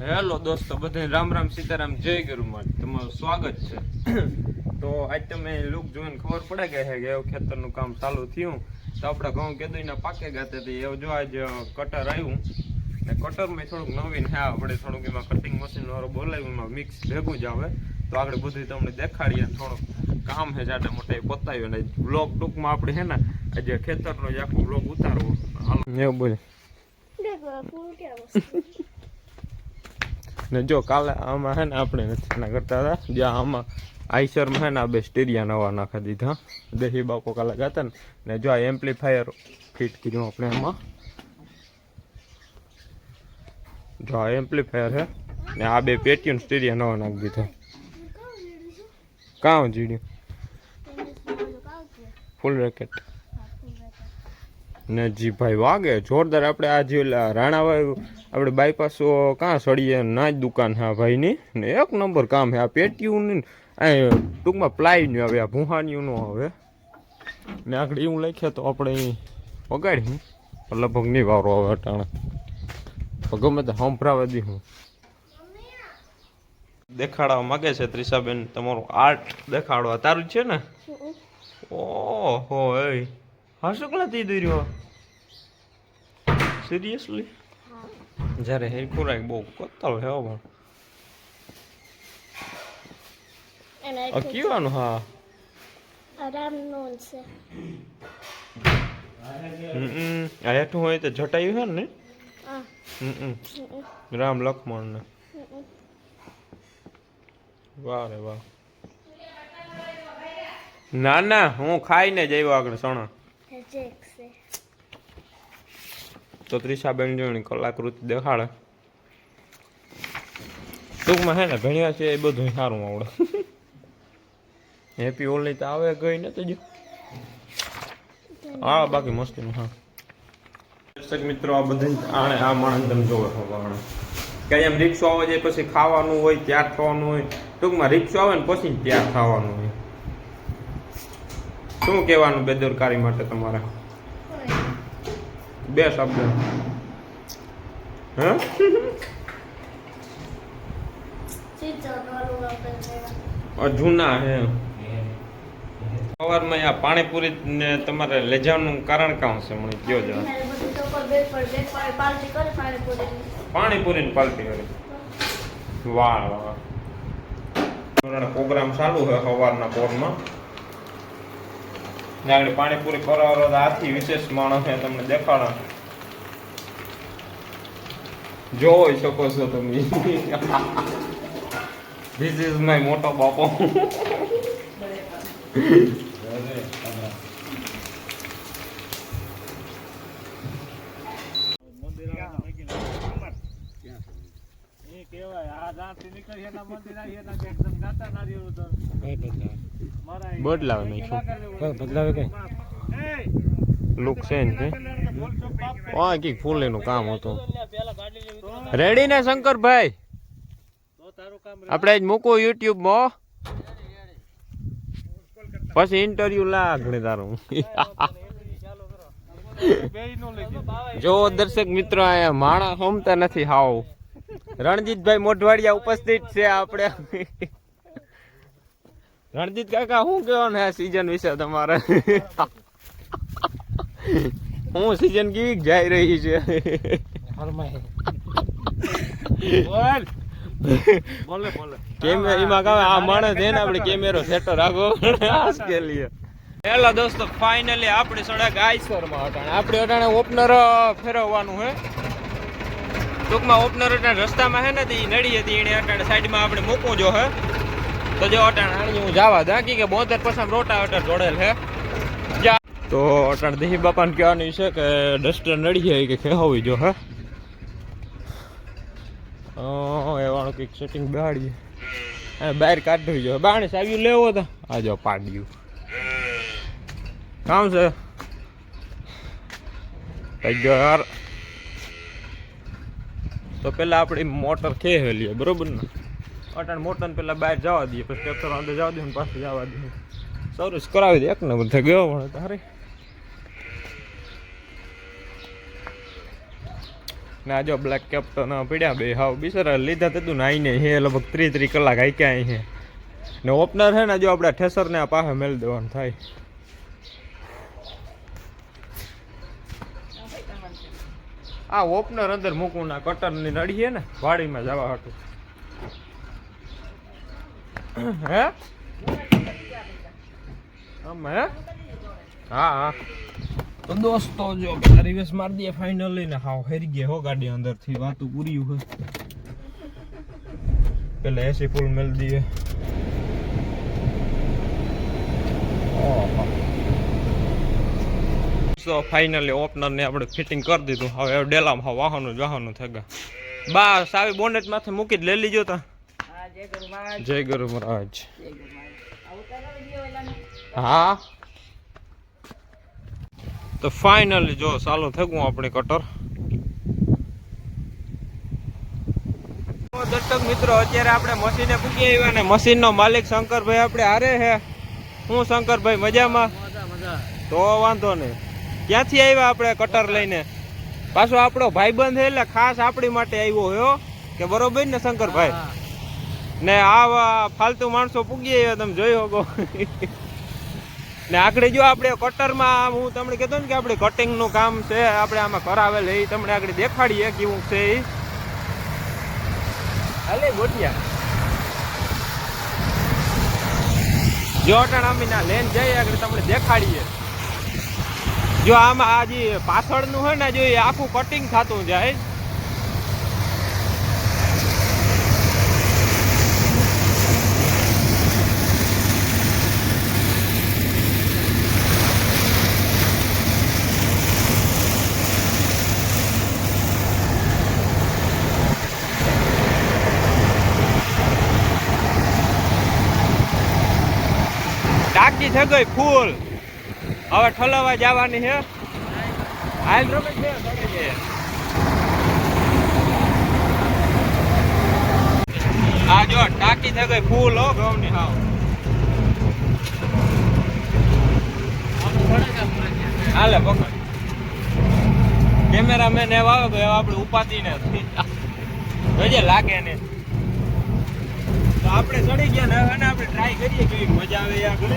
Hello દોસ્તો બધાને રામ રામ સીતારામ જય ગરુમાં તમારું સ્વાગત છે. તો આજ તમે લુક જોઈને ખબર પડે કે હે કે એવું ખેતરનું કામ ચાલુ થયું. તો આપણે ઘઉં કેદુઈના પાકે ગાતે હતી એવું જો આજ કટર આવ્યું ને કટરમાં થોડુંક નવીન હે આપણે થોડુંક એમાં કટિંગ મશીન વાળો બોલાવ્યું એમાં મિક્સ ભેગું જ આવે. તો આગળ બધું તમને દેખાડીએ થોડુંક કામ હે જાડે મોટા એ પતાવ્યું ને બ્લોક ટૂંકમાં આપણે હે ને આજે ખેતરનો જ આખો બ્લોક ઉતારવો. હાલો. એવું બોલે. ને જો કાલે આમાં હે ને આપણે નથી ના કરતા હતા જ્યાં આમાં આઈસરમાં હે ને આ બે સ્ટેરિયા નવા નાખી દીધા દેહી બાપો કાલે ગાતા ને ને જો આ એમ્પ્લીફાયર ફિટ કર્યું આપણે એમાં. જો આ એમ્પ્લીફાયર હે ને આ બે પેટીએમ સ્ટેરિયા નવા નાખી દીધા. કાં જીડ્યું ફૂલ રેકેટ ને જી ભાઈ વાગે. જોરદાર આપણે આ જે ઓલા રાણાભાઈ આપણે બાયપાસ કાં સળીએ ના જ દુકાન હા ભાઈની. ને એક નંબર કામ હે આ પેટીયું ને આ ટૂંકમાં પ્લાયનું હવે આ ભૂહાનિયું નો હવે ને આગળ એવું લખ્યા તો આપણે વગાડી હું લગભગ નહીં વારો હવે અટાણે. તો ગમે તે સંભળાવે દી હું. દેખાડવા માગે છે ત્રિષાબેન તમારું આર્ટ દેખાડવા. તારું જ છે ને? ઓહો એ. હા શું કલાથી દોર્યો સિરિયસલી જ્યારે હેર ખોરાક બહુ કોતલ છે હો પણ. આ કીવાનું હા. હમ આ હેઠું હોય તો જટાયું છે ને હમ રામ લક્ષ્મણ ને વાહ રે વાહ. ના ના હું ખાઈને જ આવ્યો આગળ સણા તો ત્રિષાબેન કલાકૃતિ દેખાડે. ટૂંકમાં હે ને, ભણ્યા છે એ બધું સારું આવડે. હેપી ઓલી તો આવે ગઈ ને તો હા, બાકી મસ્તીનું, હા. દર્શક મિત્રો, આ બધા આણે આ માણસ તમે જોવે છો આણે કે એમ રિક્ષો આવે છે, પછી ખાવાનું હોય ત્યાર થવાનું હોય. ટૂંકમાં રિક્ષો આવે ને, પછી ત્યાર થવાનું હોય. શું કહેવાનું બેદરકારી માટે તમારે? બે શબ્દ. હા? જૂના હે. સવારમાં આ પાણીપુરી ને તમારે લઈ જવાનું કારણ કામ છે મને કયો જ પાણીપુરી પાલટી કરી. વાહ વાહ. પ્રોગ્રામ ચાલુ છે સવારના પોરમાં? આગળ પાણીપુરી કરવાનો આથી વિશેષ માણસ તમને દેખાડો. જોઈ શકો છો તમે. ધીસ ઇઝ માય મોટો બાપો. બદલાવે નહીં બદલાવે કઈ? લુક છે ને હા કંઈક ફૂલેનું કામ હતું. રેડી ને શંકરભાઈ? આપણે જ મૂકું યુટ્યુબમાં પછી ઇન્ટરવ્યુ લાગણે તારું. જો દર્શક મિત્રો અહીંયા માણા સમતા નથી હાવ. રણજીતભાઈ મોઢવાડિયા ઉપસ્થિત છે આપણે. રણજીત કાકા શું કહેવાનું આ સીઝન વિશે તમારે? હું સીઝન કેવી જઈ રહી છે? બોલે. બોલે કેમેરા એમાં કહે આ માણસ છે ને આપણે કેમેરો સેટો રાખો કે લીએ હેલો દોસ્તો ફાઇનલી આપણે સડક આઈસરમાં અટાણે. આપણે અટાણે ઓપનર ફેરવવાનું હે. ટૂંકમાં ઓપનર રસ્તામાં હે ને તે નડી હતી, એને અટાણે સાઈડમાં આપણે મૂકવું જો હે. તો જો અટાણે આણી હું જવા દા કે બોતેર પસામ રોટા અટાણ જોડેલ હે. તો અટાણ દેહી બાપાને કહેવાનું છે કે ડસ્ટર નડી જાય કે ખેવાવી જો હે. એવાનું કંઈક સેટિંગ બેહાડીએ. અને બહાર કાઢવી જો બાણે સાવ્યું લેવો તો. આ જો પાડ્યું. કામ છે. યાર તો પેલા આપણી મોટર ખેહેલીએ બરોબર ને? અટાણ મોટર પહેલાં બહાર જવા દઈએ, પછી ટ્રેક્ટર અંદર જવા દઈએ પાછું જવા દઈએ. સર્વિસ કરાવી દે એક નંબર થઈ ગયો પણ તારે. ને, જો બ્લેક કેપ્ટન પીડ્યા બે, હાવ બિચારા લીધા તેતું ને આઈને હે, લગભગ ત્રી ત્રી કલાક આઈ અહીં હે? ને ઓપનર હે ને, જો આપણે ઠેસરને આ પાસે મેળ દેવાનું થાય. આ ઓપનર અંદર મૂકવું ના કટરની નડીએ ને, વાડીમાં જવા હતું હે? આમ હે? હા હા. તો દોસ્તો, જો રિવેસ મારી દઈએ ફાઇનલી ને હાવ હેરી ગયા હો ગાડી અંદરથી વાતું પૂરી હોય પેલા એસી ફૂલ મેલ દઈએ. સો ફાઇનલી ઓપનર ને આપણે ફિટિંગ કરી દીધું. હવે ડેલામાં હા વાહનો જ વાહનો થઈ ગયા બા સાવી બોનેટ માથે મૂકી જ લઈ લીજો તા. જય ગુરુ મહારાજ? હા. તો ફાઇનલી જો ચાલુ થયું આપણે કટર દર્શક મિત્રો અત્યારે આપણે મશીને પૂકી આવ્યા ને મશીનનો માલિક શંકરભાઈ આપણે હારે છે. હું શંકરભાઈ મજામાં? તો વાંધો નહીં. ક્યાંથી આવ્યા આપણે કટર લઈને? પાછો આપણો ભાઈબંધ છે એટલે ખાસ આપણી માટે આવ્યો હો કે બરોબર ને શંકરભાઈ? ને આવા ફાલતુ માણસો પૂગી આવ્યા તમે જોઈ શકો. ને આગળ જો આપણે કટરમાં હું તમને કહેતો ને કે આપણે કટિંગનું કામ છે આપણે આમાં કરાવેલ એ તમને આગળ દેખાડીએ કેવું છે એ હાલે ગોટિયા જો અટાણ અમીના લેન જઈએ આગળ તમને દેખાડીએ. જો આમાં આ જે પાછળનું હોય ને, જો એ આખું કટિંગ થતું જાય. ટાંકી થઈ ગઈ, ફૂલ. હવે ઠલવા જવાની છે. હાલ ઘરે જઈએ. આ જો, ટાંકી થઈ ગઈ ફૂલ હો ઘઉંની હાવ. હાલે, પકડ. કેમેરામેન એવા આવે કે આપણે ઉપાતી ને જોઈએ લાગે ને. તો આપણે ચડી ગયા ને આપણે ટ્રાય કરીએ કેવી મજા આવે આ આગળ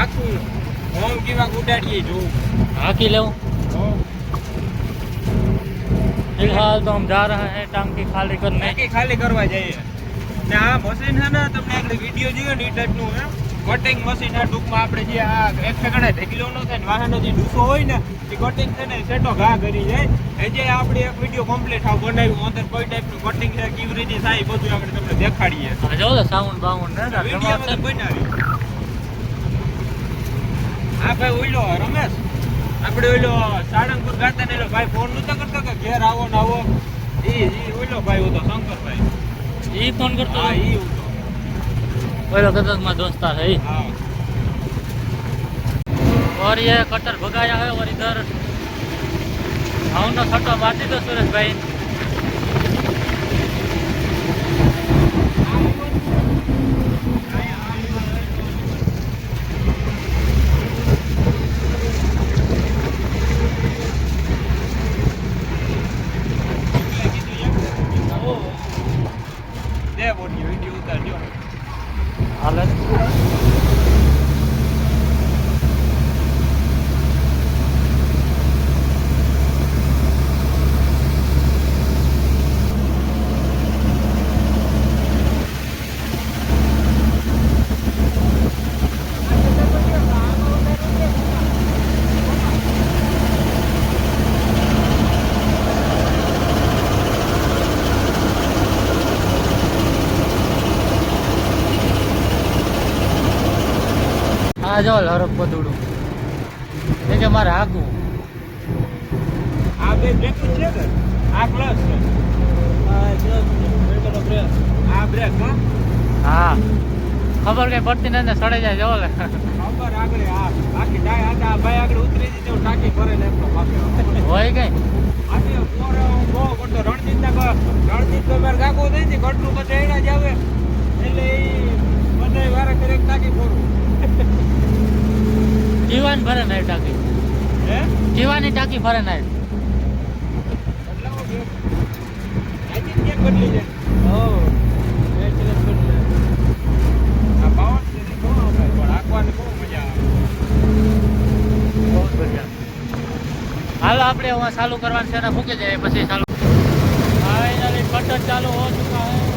આખું હોમ કેવા ઉડાડીએ જોવું हाकी लो फिलहाल तो हम जा रहे हैं टांकी खाली करने ટાંકી ખાલી કરવા જઈએ ને આ મશીન છે ને તમને આગળ વિડીયો જોયો ને એ ટાઈપનું હે કટિંગ મશીન છે ટૂંકમાં આપણે જે આ એક ઠેકાણે ઢેકીલો ન થાય ને વાહનો જે ડૂસો હોય ને એ કટિંગ છે ને સેટો ઘા કરી જાય એ જે આપણે એક વિડીયો કમ્પ્લીટ આવ બનાવ્યું અંદર કોઈ ટાઈપનું કટિંગ છે કેવી રીતે થાય એ બધું આપણે તમને દેખાડીએ આ જો તો સાઉન્ડ બાઉન્ડ ને તાર વિડીયો જમાત છે. બનાવી હા ભાઈ ઓઈલો રમેશ આપણે ઓઈલો સાળંગપુર ગાતા ને ભાઈ ફોન નતો કરતો કે ઘેર આવો ને આવો ઈ ઈ ઓઈલો ભાઈ હતો શંકરભાઈ ઈ ફોન કરતો હા હતો? ઈ હતો ओलो कदम में दोस्ता है હા और ये कटर भगाया है और इधर भावना छठो मार दीधो सुरेश भाई આ જો હરફ પદુડું એ કે મારે આગું. આ બે બ્રેક છે કે આ ક્લચ છે. આ બ્રેક હા? હા. ખબર કઈ પડતી નથી ને સડે જાય જવો લે. ખબર આગળ આ બાકી ડાય આ આ ભાઈ આગળ ઉતરી દીધો ટાંકી ભરે ને એમનો હોય કઈ? આજે હું બહુ કરતો રણજીત ના રણજીત તો મારે કાકો થઈ ને ગટરું બધે એડા જ આવે. એટલે એ બધા વારે કરે ટાંકી ભરું. જીવાન ભરે નાય ટાંકી. હે? જીવાની ટાંકી ભરે નાય બદલી જાય ઓ બેચરસ બદલે આ પાવન પણ આકવાની બહુ મજા આવે બહુ મજા હાલો આપણે હવે ચાલુ કરવાનું છે ને મૂકી જાય પછી ચાલુ. ફાઇનલી કટર ચાલુ હો ચુકા હે.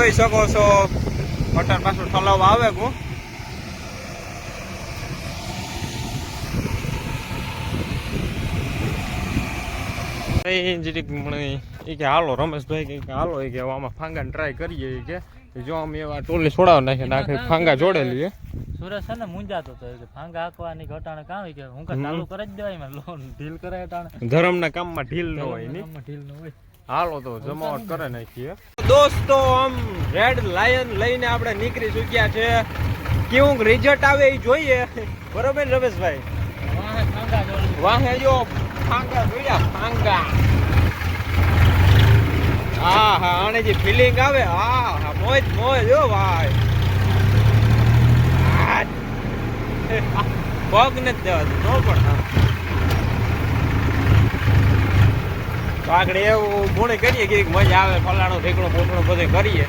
જોઈ શકો છો. બટન પાછું ઠલાવવા આવે કુ એ જરીક મને એ કે હાલો રમેશભાઈ કે હાલો એ કે આમાં ફાંગાને ટ્રાય કરીએ કે. જો આમ એવા ટોલી છોડાવ નાખે નાખે ફાંગા જોડેલી હે. સુરેશ છે ને મુંજાતો હતો કે ભાંગા હાંકવાની ઘટાણે કામ હોય કે હું ચાલુ કરી જ દેવાય લોન ઢીલ કરાય ધર્મના કામમાં ઢીલ ન હોયની ઢીલ ન હોય. હાલો તો જમાવટ કરે નાખીએ દોસ્તો, આમ રેડ લાયન લઈને આપણે નીકળી ચૂક્યા છે. કેવું રિઝલ્ટ આવે એ જોઈએ. બરોબર ને રમેશભાઈ? વાહે જો, ફાંગા જોયા, ફાંગા. હા હા, આને જે ફિલિંગ આવે, હા હા, મોજ મોજ જો ભાઈ. પગ નથી દેવાતું નો પણ હા. તો આગળ એવું ગુણે કરીએ કે મજા આવે ફલાણું ઠેકણું પોતણું બધું કરીએ.